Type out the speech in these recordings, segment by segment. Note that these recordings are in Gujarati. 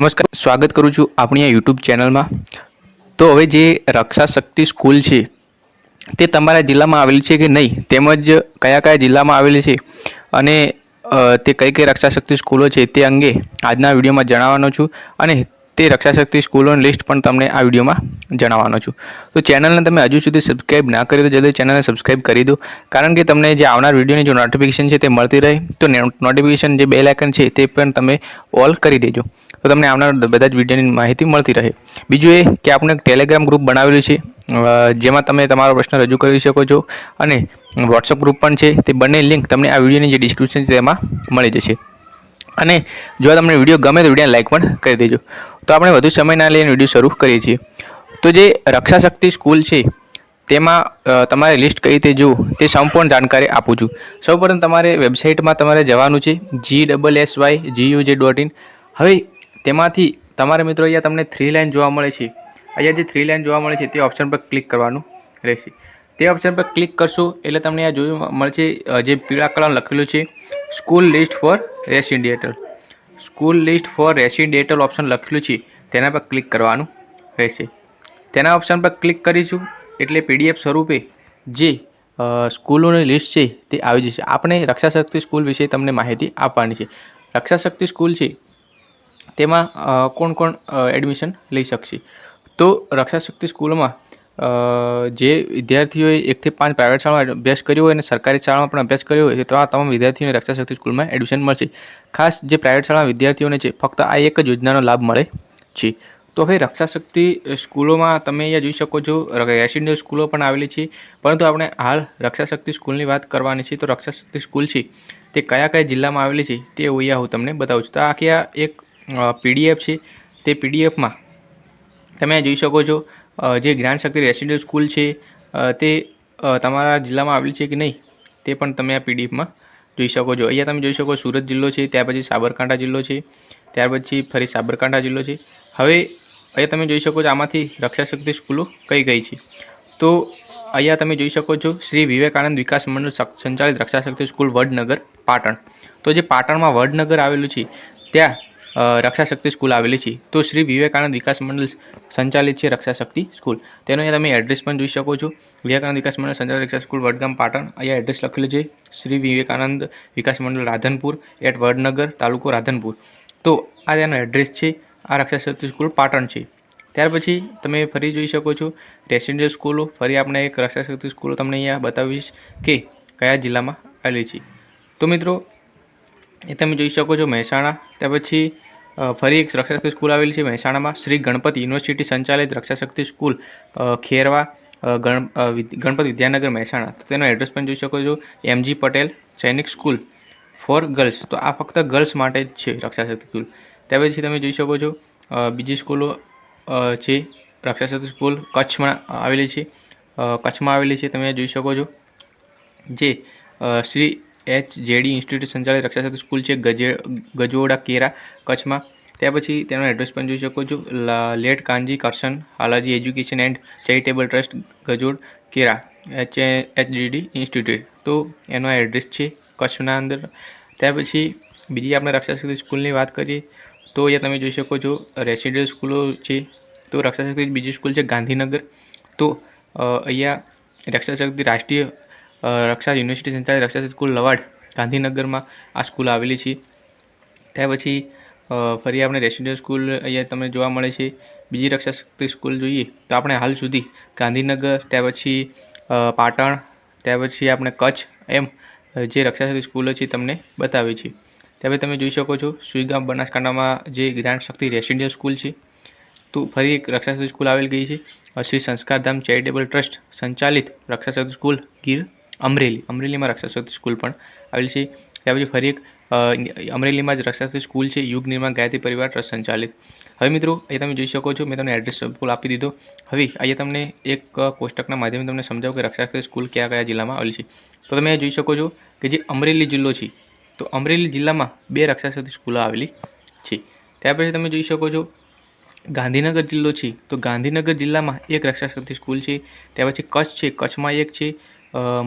નમસ્કાર, સ્વાગત કરું છું આપણી આ યુટ્યુબ ચેનલમાં. તો હવે જે રક્ષા શક્તિ સ્કૂલ છે, તે તમારા જિલ્લામાં આવેલી છે કે નહીં? તેમજ કયા કયા જિલ્લામાં આવેલી છે? અને તે કઈ કઈ રક્ષા શક્તિ સ્કૂલો છે તે અંગે આજના વિડીયોમાં જણાવવાનો છું અને તે રક્ષા શક્તિ સ્કૂલોની લિસ્ટ પણ તમને આ વિડીયોમાં જણાવવાનો છું. તો ચેનલને તમે હજુ સુધી સબસ્ક્રાઇબ ના કરી તો જલ્દી ચેનલને સબસ્ક્રાઇબ કરી દો, કારણ કે તમને જે આવનાર વિડીયોની જો નોટિફિકેશન છે તે મળતી રહે, તો નોટિફિકેશન જે બેલ આઇકન છે તે પણ તમે ઓલ કરી દેજો. તો તમને આવનાર બધા જ વિડીયોની માહિતી મળતી રહે. બીજું એ કે આપણે એક ટેલિગ્રામ ગ્રુપ બનાવેલું છે. જેમાં તમે તમારો પ્રશ્ન રજૂ કરી શકો છો અને વોટ્સઅપ ગ્રુપ પણ છે. તે બંને લિંક તમને આ વિડીયોની જે ડિસ્ક્રિપ્શન છે તેમાં મળી જશે. અને જો તમને વીડિયો ગમે તો વીડિયો લાઇક પણ કરી દેજો. તો આપણે વધુ સમય ના લઈને વીડિયો શરૂ કરીએ છીએ. તો જે રક્ષા શક્તિ સ્કૂલ છે, તેમાં તમારે લિસ્ટ કઈ રીતે જુઓ તે સંપૂર્ણ જાણકારી આપું છું. સૌપ્રથમ તમારે વેબસાઇટમાં તમારે જવાનું છે. G double S Y GUJ dot in હવે તેમાંથી તમારે મિત્રો અહીંયા તમને થ્રી લાઇન જોવા મળે છે. અહીંયા જે થ્રી લાઇન જોવા મળે છે તે ઓપ્શન પર ક્લિક કરવાનું રહેશે. તે ઓપ્શન પર ક્લિક કરશો એટલે તમને આ જોયું મળશે જે પીળા કલર લખેલું છે school list for residential school list for residential option લખેલું છે, તેના પર ક્લિક કરવાનું રહેશે. તેના ઓપ્શન પર ક્લિક કરીશું એટલે પીડીએફ સ્વરૂપે જે સ્કૂલોની લિસ્ટ છે તે આવી જશે. આપણે રક્ષાશક્તિ સ્કૂલ વિશે તમને માહિતી આપવાની છે. રક્ષાશક્તિ સ્કૂલ છે તેમાં કોણ કોણ એડમિશન લઈ શકશે? તો રક્ષા શક્તિ સ્કૂલમાં જે વિદ્યાર્થીઓએ એકથી પાંચ પ્રાઇવેટ શાળામાં અભ્યાસ કર્યો હોય અને સરકારી શાળામાં પણ અભ્યાસ કર્યો હોય, તો આ તમામ વિદ્યાર્થીઓને રક્ષા શક્તિ સ્કૂલમાં એડમિશન મળશે. ખાસ જે પ્રાઇવેટ શાળા વિદ્યાર્થીઓને છે, ફક્ત આ એક જ યોજનાનો લાભ મળે છે. તો હવે રક્ષાશક્તિ સ્કૂલોમાં તમે અહીંયા જોઈ શકો છો રેસિડેન્શિયલ સ્કૂલો પણ આવેલી છે. પરંતુ આપણે હાલ રક્ષાશક્તિ સ્કૂલની વાત કરવાની છે, તો રક્ષાશક્તિ સ્કૂલ છે, તે કયા કયા જિલ્લામાં આવેલી છે, તે અહીંયા હું તમને બતાવું છું. તો આખી આ એક પીડીએફ છે, તે પીડીએફમાં તમે જોઈ શકો છો જે જ્ઞાન શક્તિ રેસિડેન્શિયલ સ્કૂલ છે તે તમારા જિલ્લામાં આવેલી છે કે નહીં, તે પણ તમે આ પીડીએફમાં જોઈ શકો છો. અહીંયા તમે જોઈ શકો સુરત જિલ્લો છે, ત્યાર પછી સાબરકાંઠા જિલ્લો છે, ત્યાર પછી ફરી સાબરકાંઠા જિલ્લો છે. હવે અહીંયા તમે જોઈ શકો છો આમાંથી રક્ષા શક્તિ સ્કૂલો કઈ કઈ છે. તો અહીંયા તમે જોઈ શકો છો શ્રી વિવેકાનંદ વિકાસ મંડળ સંચાલિત રક્ષા શક્તિ સ્કૂલ વડનગર, પાટણ. તો જે પાટણમાં વડનગર આવેલું છે, ત્યાં અ, રક્ષા શક્તિ સ્કૂલ આવેલી છે. તો શ્રી વિવેકાનંદ વિકાસ મંડળ સંચાલિત છે રક્ષાશક્તિ સ્કૂલ. તેનો અહીંયા તમે એડ્રેસ પણ જોઈ શકો છો. વિવેકાનંદ વિકાસ મંડળ સંચાલિત રક્ષા સ્કૂલ વડગામ પાટણ. અહીંયા એડ્રેસ લખેલું છે. શ્રી વિવેકાનંદ વિકાસ મંડળ રાધનપુર એટ વડનગર તાલુકો રાધનપુર. તો આ તેનો એડ્રેસ છે. આ રક્ષાશક્તિ સ્કૂલ પાટણ છે. ત્યાર પછી તમે ફરી જોઈ શકો છો રેસિડેન્શિયલ સ્કૂલો. ફરી આપણે એક રક્ષાશક્તિ સ્કૂલો તમને અહીંયા બતાવીશ કે કયા જિલ્લામાં આવેલી છે. તો મિત્રો એ તમે જોઈ શકો છો મહેસાણા. ત્યાર પછી ફરી એક રક્ષાશક્તિ સ્કૂલ આવેલી છે મહેસાણામાં. શ્રી ગણપત યુનિવર્સિટી સંચાલિત રક્ષાશક્તિ સ્કૂલ ખેરવા ગણ ગણપત વિદ્યાનગર, મહેસાણા. તો તેનો એડ્રેસ પણ જોઈ શકો છો. એમજી પટેલ સૈનિક સ્કૂલ ફોર ગર્લ્સ. તો આ ફક્ત ગર્લ્સ માટે જ છે રક્ષાશક્તિ સ્કૂલ. ત્યાર પછી તમે જોઈ શકો છો બીજી સ્કૂલો છે રક્ષાશક્તિ સ્કૂલ કચ્છમાં આવેલી છે. કચ્છમાં આવેલી છે. તમે જોઈ શકો છો. જે શ્રી એચ જેડી ઇન્સ્ટિટ્યૂટ સંચાલિત રક્ષા શક્તિ સ્કૂલ છે, ગજે, ગજોડા કેરા કચ્છમાં. ત્યાર પછી તેનો એડ્રેસ પણ જોઈ શકો છો. Late Kanji Karshan, Halaji education and charitable trust, Gajod Kera, H HDD institute તો એનો એડ્રેસ છે કચ્છના અંદર. ત્યાર પછી બીજી આપણે રક્ષા શક્તિ સ્કૂલની વાત કરીએ, તો અહીંયા તમે જોઈ શકો છો રેસિડેન્શિયલ સ્કૂલો છે. તો રક્ષા શક્તિ બીજી સ્કૂલ છે ગાંધીનગર. તો અહીંયા રક્ષા શક્તિ રાષ્ટ્રીય રક્ષા યુનિવર્સિટી સંચાલિત રક્ષા સ્કૂલ લવાડ, ગાંધીનગરમાં આ સ્કૂલ આવેલી છે. ત્યાર પછી ફરી આપણે રેસિડેન્શિયલ સ્કૂલ અહીંયા તમને જોવા મળે છે. બીજી રક્ષા શક્તિ સ્કૂલ જોઈએ તો આપણે હાલ સુધી ગાંધીનગર, ત્યાર પછી પાટણ, ત્યાર પછી આપણે કચ્છ એમ જે રક્ષા શક્તિ સ્કૂલો છે તમને બતાવી છે. ત્યાર તમે જોઈ શકો છો, સુઈગામ બનાસકાંઠામાં જે જ્ઞાન શક્તિ રેસિડેન્શિયલ સ્કૂલ છે. તો ફરી એક રક્ષા શક્તિ સ્કૂલ આવેલ ગઈ છે શ્રી સંસ્કારધામ ચેરિટેબલ ટ્રસ્ટ સંચાલિત રક્ષા શક્તિ સ્કૂલ ગીર. અમરેલી. અમરેલીમાં રક્ષા સ્કૂલ પણ આવેલી છે. ત્યાર પછી ફરી એક અમરેલીમાં જ રક્ષા સ્કૂલ છે. યુગ નિર્માણ ગાયત્રી પરિવાર ટ્રસ્ટ સંચાલિત. હવે મિત્રો એ તમે જોઈ શકો છો, મેં તમને એડ્રેસ સ્કૂલ આપી દીધો. હવે અહીંયા તમને એક કોષ્ટકના માધ્યમથી તમને સમજાવું કે રક્ષાશક્તિ સ્કૂલ કયા કયા જિલ્લામાં આવેલી છે. તો તમે જોઈ શકો છો કે જે અમરેલી જિલ્લો છે, તો અમરેલી જિલ્લામાં બે રક્ષા શક્તિ સ્કૂલો આવેલી છે. ત્યાર પછી તમે જોઈ શકો છો, ગાંધીનગર જિલ્લો છે, તો ગાંધીનગર જિલ્લામાં એક રક્ષા સ્કૂલ છે. ત્યાર પછી કચ્છ છે, કચ્છમાં એક છે.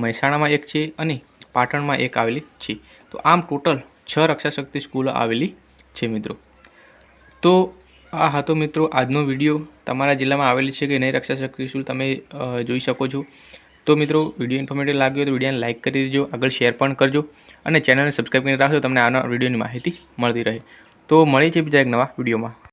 મહેસાણામાં એક છે અને પાટણમાં એક આવેલી છે. તો આમ ટોટલ છ રક્ષાશક્તિ સ્કૂલો આવેલી છે મિત્રો. તો આ હતો મિત્રો આજનો વીડિયો. તમારા જિલ્લામાં આવેલી છે કે નહીં રક્ષાશક્તિ સ્કૂલ તમે જોઈ શકો છો. તો મિત્રો વીડિયો ઇન્ફોર્મેટિવ લાગ્યો તો વિડીયોને લાઇક કરી દેજો, આગળ શેર પણ કરજો અને ચેનલને સબસ્ક્રાઈબ કરીને રાખજો, તમને આના વિડીયોની માહિતી મળતી રહે. તો મળી છે બીજા એક નવા વિડીયોમાં.